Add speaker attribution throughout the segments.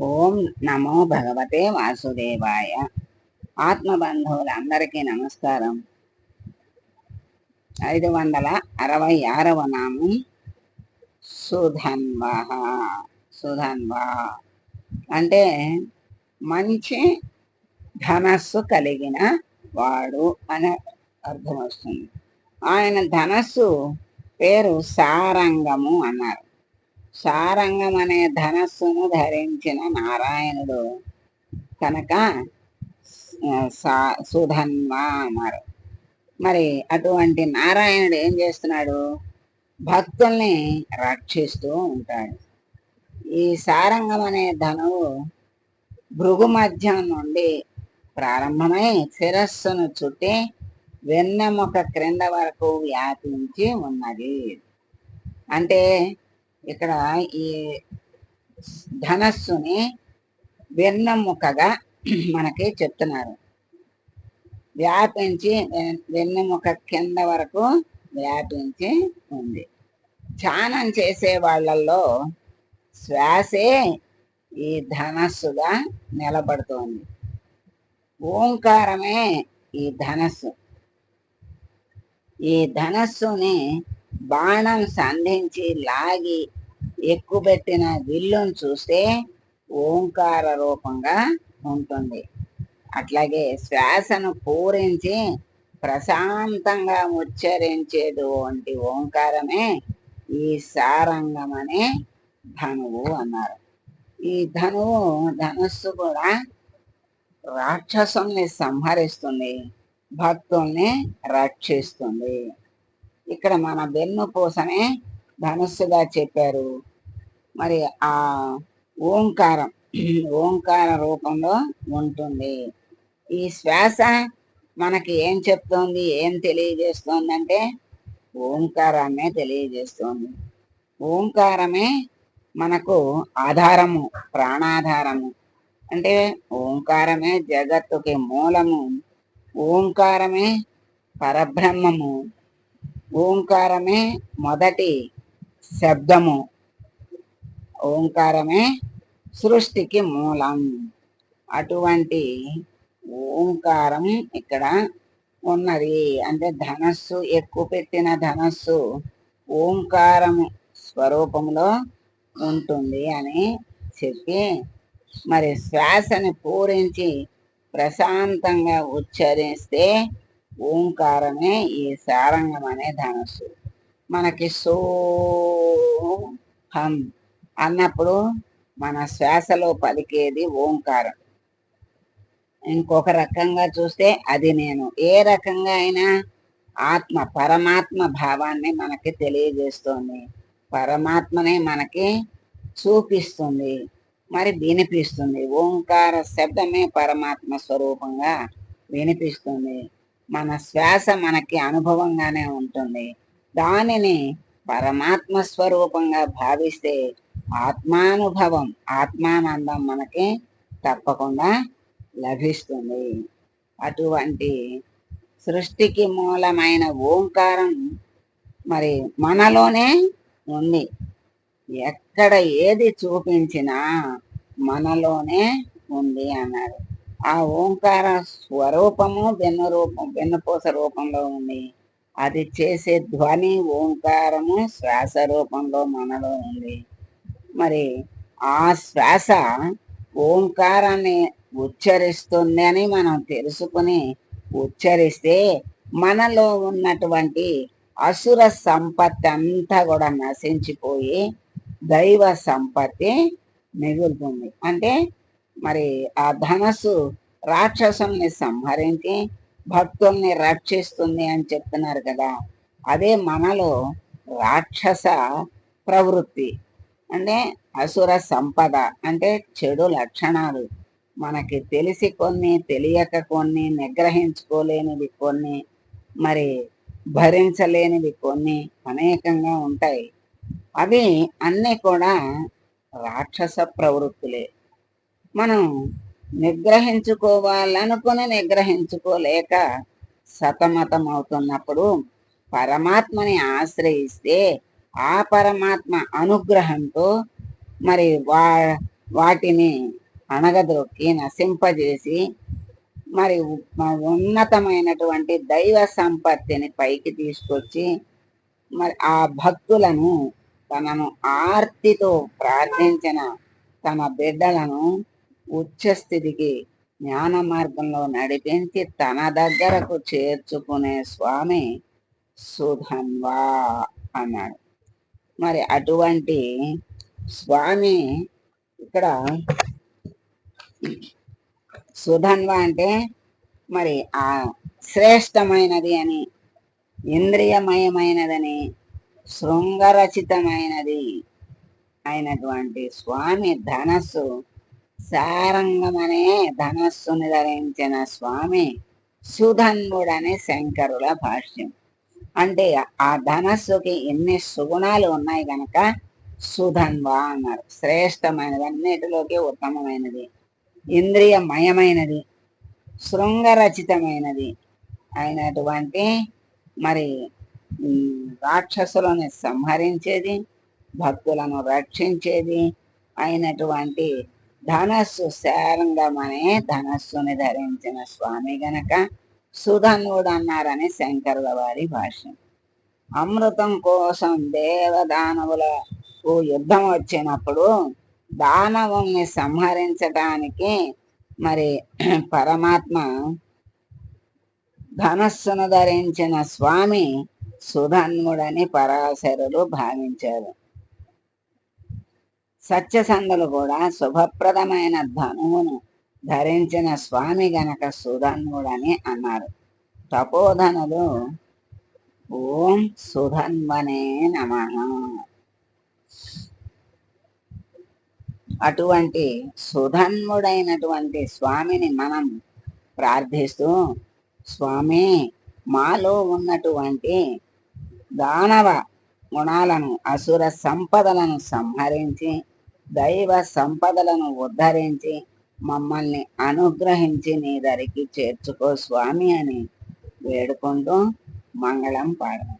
Speaker 1: ఓం నమో భగవతే వాసుదేవాయ. ఆత్మబంధువులందరికీ నమస్కారం. ఐదు వందల అరవై ఆరవ నామం సుధన్వ సుధన్వ. అంటే మంచి ధనస్సు కలిగిన వాడు అనే అర్థం వస్తుంది ఆయన ధనస్సు పేరు సారంగము అన్నారు. సారంగం అనే ధనస్సును ధరించిన నారాయణుడు కనుక సా- సుధన్వ అన్నారు మరి అటువంటి నారాయణుడు ఏం చేస్తున్నాడు? భక్తుల్ని రక్షిస్తూ ఉంటాడు. ఈ సారంగం అనే ధనువు భృగు మధ్యం నుండి ప్రారంభమై శిరస్సును చుట్టి వెన్నెముక క్రింద వరకు వ్యాపించి ఉన్నది. అంటే ఇక్కడ ఈ ధనస్సుని వెన్నెముకగా మనకి చెప్తున్నారు. వ్యాపించి వెన్నెముక కింద వరకు వ్యాపించి ఉంది. ధ్యానం చేసే వాళ్ళల్లో శ్వాసే ఈ ధనస్సుగా నిలబడుతోంది. ఓంకారమే ఈ ధనస్సు. ఈ ధనస్సుని బాణం సంధించి లాగి ఎక్కుబెట్టిన విల్లును చూస్తే ఓంకార రూపంగా ఉంటుంది. అట్లాగే శ్వాసను పూరించి ప్రశాంతంగా ఉచ్చరించేటువంటి ఓంకారమే ఈ సారంగం అనే ధనువు అన్నారు. ఈ ధనువు ధనుస్సు కూడా రాక్షసుల్ని సంహరిస్తుంది భక్తుల్ని రక్షిస్తుంది. ఇక్కడ మన వెన్ను పూసనే ధనుస్సుగా చెప్పారు. మరి ఆ ఓంకారం ఓంకార రూపంలో ఉంటుంది. ఈ శ్వాస మనకి ఏం చెప్తోంది ఏం తెలియజేస్తోంది అంటే ఓంకారాన్నే తెలియజేస్తోంది. ఓంకారమే మనకు ఆధారము ప్రాణాధారము. అంటే ఓంకారమే జగత్తుకి మూలము ఓంకారమే పరబ్రహ్మము ఓంకారమే మొదటి శబ్దము. ఓంకారమే సృష్టికి మూలం. అటువంటి ఓంకారం ఇక్కడ ఉన్నది. అంటే ధనస్సు ఎక్కువ పెట్టిన ధనస్సు ఓంకారము స్వరూపంలో ఉంటుంది అని చెప్పి మరి శ్వాసని పూరించి ప్రశాంతంగా ఉచ్చరిస్తే ఓంకారమే ఈ సారంగం అనే ధనస్సు. మనకి సోహం అన్నప్పుడు మన శ్వాసలో పలికేది ఓంకారం. ఇంకొక రకంగా చూస్తే అది నేను. ఏ రకంగా అయినా ఆత్మ పరమాత్మ భావాన్ని మనకి తెలియజేస్తుంది. పరమాత్మనే మనకి చూపిస్తుంది. మరి వినిపిస్తుంది. ఓంకార శబ్దమే పరమాత్మ స్వరూపంగా వినిపిస్తుంది. మన శ్వాస మనకి అనుభవంగానే ఉంటుంది. దానిని పరమాత్మ స్వరూపంగా భావిస్తే ఆత్మానుభవం ఆత్మానందం మనకి తప్పకుండా లభిస్తుంది. అటువంటి సృష్టికి మూలమైన ఓంకారం మరి మనలోనే ఉంది. ఎక్కడ ఏది చూపించినా మనలోనే ఉంది అన్నారు. ఆ ఓంకార స్వరూపము వెన్ను రూపం వెన్నుపూస రూపంలో ఉంది. అది చేసే ధ్వని ఓంకారము శ్వాస రూపంలో మనలో ఉంది. మరి ఆ శ్వాస ఓంకారాన్ని ఉచ్చరిస్తుంది అని మనం తెలుసుకుని ఉచ్చరిస్తే మనలో ఉన్నటువంటి అసుర సంపత్తి అంతా కూడా నశించిపోయి దైవ సంపత్తి మిగులుతుంది. అంటే మరి ఆ ధనస్సు రాక్షసుల్ని సంహరించి భక్తుల్ని రక్షిస్తుంది అని చెప్తున్నారు కదా. అదే మనలో రాక్షస ప్రవృత్తి. అంటే అసుర సంపద అంటే చెడు లక్షణాలు. మనకి తెలిసి కొన్ని తెలియక కొన్ని నిగ్రహించుకోలేనివి కొన్ని మరి భరించలేనివి కొన్ని అనేకంగా ఉంటాయి. అవి అన్నీ కూడా రాక్షస ప్రవృత్తులే. మనం నిగ్రహించుకోవాలనుకుని నిగ్రహించుకోలేక సతమతం అవుతున్నప్పుడు పరమాత్మని ఆశ్రయిస్తే ఆ పరమాత్మ అనుగ్రహంతో మరి వా వాటిని అణగదొక్కి నశింపజేసి మరి ఉన్నతమైనటువంటి దైవ సంపత్తిని పైకి తీసుకొచ్చి మరి ఆ భక్తులను తనను ఆర్తితో ప్రార్థించిన తన బిడ్డలను ఉచ్చస్థితికి జ్ఞాన మార్గంలో నడిపించి తన దగ్గరకు చేర్చుకునే స్వామి సుధన్వా అన్నాడు. మరి అటువంటి స్వామి ఇక్కడ సుధన్వ అంటే మరి ఆ శ్రేష్టమైనది అని ఇంద్రియమయమైనదని శృంగరచితమైనది అయినటువంటి స్వామి ధనస్సు సారంగమనే ధనస్సుని ధరించిన స్వామి సుధన్వుడని శంకరుల భాష్యం. అంటే ఆ ధనస్సుకి ఎన్ని సుగుణాలు ఉన్నాయి గనక సుధన్వా అన్నారు. శ్రేష్టమైనది అన్నిటిలోకి ఉత్తమమైనది. ఇంద్రియమయమైనది. శృంగరచితమైనది. అయినటువంటి మరి రాక్షసులను సంహరించేది భక్తులను రక్షించేది అయినటువంటి ధనస్సు శారంగమనే ధనస్సుని ధరించిన స్వామి గనక సుధన్వుడు అన్నారని శంకరుల వారి భాష్యం. అమృతం కోసం దేవదానవులకు యుద్ధం వచ్చినప్పుడు దానవుల్ని సంహరించటానికి మరి పరమాత్మ ధనస్సును ధరించిన స్వామి సుధన్ముడని పరాశరులు భావించారు. సత్యసంధులు కూడా శుభప్రదమైన ధనువును ధరించిన స్వామి గనక సుధన్వుడని అన్నారు. తపోధనులు ఓం సుధన్వనే నమ. అటువంటి సుధన్ముడైనటువంటి స్వామిని మనం ప్రార్థిస్తూ స్వామి మాలో ఉన్నటువంటి దానవ గుణాలను అసుర సంపదలను సంహరించి దైవ సంపదలను ఉద్ధరించి మమ్మల్ని అనుగ్రహించి నీ దరికి చేర్చుకో స్వామి అని వేడుకుంటూ మంగళం పాడదాం.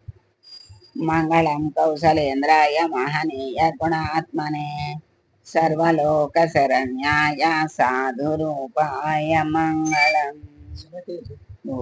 Speaker 1: మంగళం కౌశలేంద్రాయ మహనీయ గుణాత్మనే సర్వలోక శరణ్యాయ సాధురూపాయ మంగళం. ఓ